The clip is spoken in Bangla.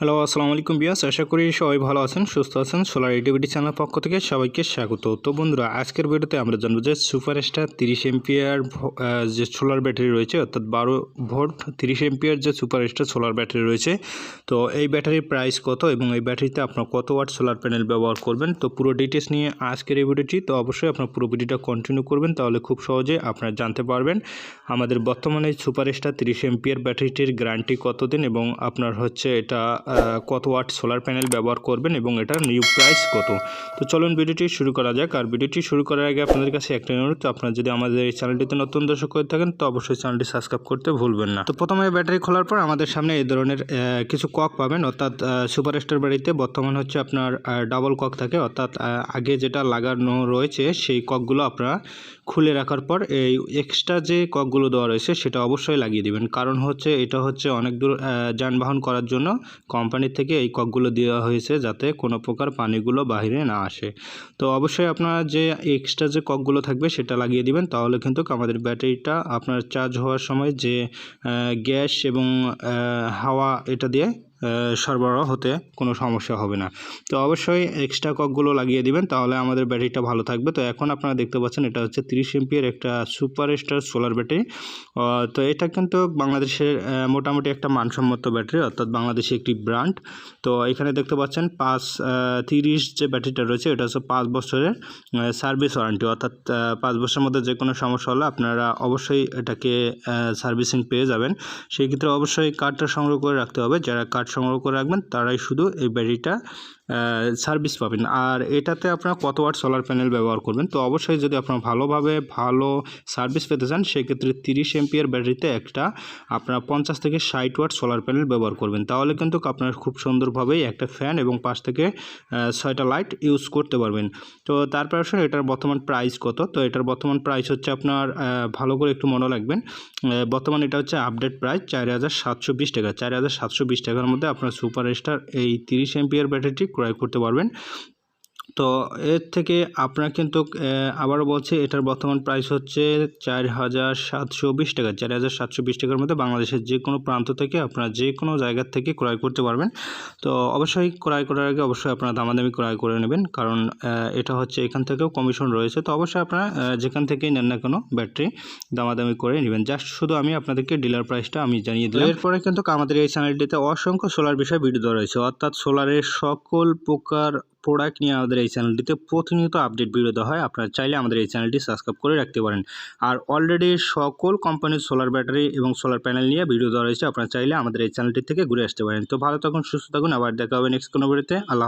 হ্যালো আসসালামু আলাইকুম বিয়াস আশা করি সবাই ভালো আছেন, সুস্থ আছেন। সোলার এটিভিটি চ্যানেল পক্ষ থেকে সবাইকে স্বাগত। তো বন্ধুরা, আজকের ভিডিওতে আমরা জানব যে সুপার স্টার তিরিশ এমপিয়ার যে সোলার ব্যাটারি রয়েছে, অর্থাৎ বারো ভোল্ট তিরিশ এমপিয়ার যে সুপার স্টার সোলার ব্যাটারি রয়েছে, তো এই ব্যাটারির প্রাইস কত এবং এই ব্যাটারিতে আপনার কত ওয়াট সোলার প্যানেল ব্যবহার করবেন? তো পুরো ডিটেলস নিয়ে আজকের এই ভিডিওটি, তো অবশ্যই আপনার পুরো ভিডিওটা কন্টিনিউ করবেন, তাহলে খুব সহজে আপনারা জানতে পারবেন আমাদের বর্তমানে সুপার স্টার তিরিশ এমপিয়ার ব্যাটারিটির গ্যারান্টি কতদিন এবং আপনার হচ্ছে এটা কত ওয়াট সোলার প্যানেল ব্যবহার করবেন এবং এটার নিউ প্রাইস কত? তো চলুন ভিডিওটি শুরু করা যাক। আর ভিডিওটি শুরু করার আগে আপনাদের কাছে একটা অনুরোধ, আপনারা যদি আমাদের এই চ্যানেলটিতে নতুন দর্শক হয়ে থাকেন, তো অবশ্যই চ্যানেলটি সাবস্ক্রাইব করতে ভুলবেন না। তো প্রথমে ব্যাটারি খোলার পর আমাদের সামনে এই ধরনের কিছু কক পাবেন। অর্থাৎ সুপার স্টার বাড়িতে বর্তমান হচ্ছে আপনার ডাবল কক থাকে। অর্থাৎ আগে যেটা লাগানো রয়েছে, সেই ককগুলো আপনারা খুলে রাখার পর এই এক্সট্রা যে ককগুলো দেওয়া রয়েছে, সেটা অবশ্যই লাগিয়ে দিবেন। কারণ হচ্ছে, এটা হচ্ছে অনেক দূর যানবাহন করার জন্য কোম্পানি থেকে এই ককগুলো দেওয়া হয়েছে যাতে কোনো প্রকার পানিগুলো বাহিরে না আসে। তো অবশ্যই আপনারা যে এক্সট্রা যে ককগুলো থাকবে সেটা লাগিয়ে দিবেন, তাহলে কিন্তু আমাদের ব্যাটারিটা আপনার চার্জ হওয়ার সময় যে গ্যাস এবং হাওয়া এটা দিয়ে সরবরাহ হতে কোনো সমস্যা হবে না। তো অবশ্যই এক্সট্রা ককগুলো লাগিয়ে দিবেন, তাহলে আমাদের ব্যাটারিটা ভালো থাকবে। তো এখন আপনারা দেখতে পাচ্ছেন এটা হচ্ছে তিরিশ এমপিয়ার একটা সুপার স্টার সোলার ব্যাটারি। তো এটা কিন্তু বাংলাদেশের মোটামুটি একটা মানসম্মত ব্যাটারি, অর্থাৎ বাংলাদেশে একটি ব্র্যান্ড। তো এখানে দেখতে পাচ্ছেন পাঁচ তিরিশ যে ব্যাটারিটা রয়েছে, এটা হচ্ছে পাঁচ বছরের সার্ভিস ওয়ারেন্টি। অর্থাৎ পাঁচ বছরের মধ্যে যে কোনো সমস্যা হলে আপনারা অবশ্যই এটাকে সার্ভিসিং পেয়ে যাবেন। সেই ক্ষেত্রে অবশ্যই কার্ডটা সংগ্রহ করে রাখতে হবে। যারা কার্ড সংগ্রহ করে রাখবেন তারাই শুধু এই ব্যাটারিটা সার্ভিস পাবেন। আর এটাতে আপনারা কত ওয়াট সোলার প্যানেল ব্যবহার করবেন? তো অবশ্যই যদি আপনারা ভালোভাবে ভালো সার্ভিস পেতে চান, সেক্ষেত্রে তিরিশ এমপিয়ার ব্যাটারিতে একটা আপনারা পঞ্চাশ থেকে ষাট ওয়াট সোলার প্যানেল ব্যবহার করবেন। তাহলে কিন্তু আপনার খুব সুন্দরভাবেই একটা ফ্যান এবং পাশ থেকে ছয়টা লাইট ইউজ করতে পারবেন। তো তারপর আসলে এটার বর্তমান প্রাইস কত? তো এটার বর্তমান প্রাইস হচ্ছে আপনার ভালো করে একটু মনে রাখবেন বর্তমান এটা হচ্ছে আপডেট প্রাইস চার হাজার সাতশো বিশ টাকা। চার হাজার সাতশো বিশ টাকার মধ্যে আপনার সুপার স্টার এই তিরিশ এমপিয়ার ব্যাটারিটি ক্রয় করতে পারবেন। তো এর থেকে আপনার কিন্তু আবারও বলছি, এটার বর্তমান প্রাইস হচ্ছে চার হাজার সাতশো বিশ টাকা। চার হাজার সাতশো বিশ টাকার মধ্যে বাংলাদেশের যে কোনো প্রান্ত থেকে আপনারা যে কোনো জায়গার থেকে ক্রয় করতে পারবেন। তো অবশ্যই ক্রয় করার আগে অবশ্যই আপনারা দামাদামি ক্রয় করে নেবেন, কারণ এটা হচ্ছে এখান থেকেও কমিশন রয়েছে। তো অবশ্যই আপনারা যেখান থেকেই নেন না কেন ব্যাটারি দামাদামি করে নেবেন। জাস্ট শুধু আমি আপনাদেরকে ডিলার প্রাইসটা আমি জানিয়ে দিলাম। এরপরে কিন্তু আমাদের এই চ্যানেলটিতে অসংখ্য সোলার বিষয়ে ভিডিও রয়েছে। অর্থাৎ সোলারের সকল প্রকার প্রোডাক্ট নিয়ে আমাদের এই চ্যানেলটিতে প্রতিনিয়ত আপডেট ভিডিও দেওয়া হয়। আপনারা চাইলে আমাদের এই চ্যানেলটি সাবস্ক্রাইব করে রাখতে পারেন। আর অলরেডি সকল কোম্পানির সোলার ব্যাটারি এবং সোলার প্যানেল নিয়ে ভিডিও দেওয়া রয়েছে। আপনারা চাইলে আমাদের এই চ্যানেলটি থেকে ঘুরে আসতে পারেন। তো ভালো থাকুন, সুস্থ থাকুন। আবার দেখা হবে নেক্সট কোনো ভিডিওতে আল্লাহ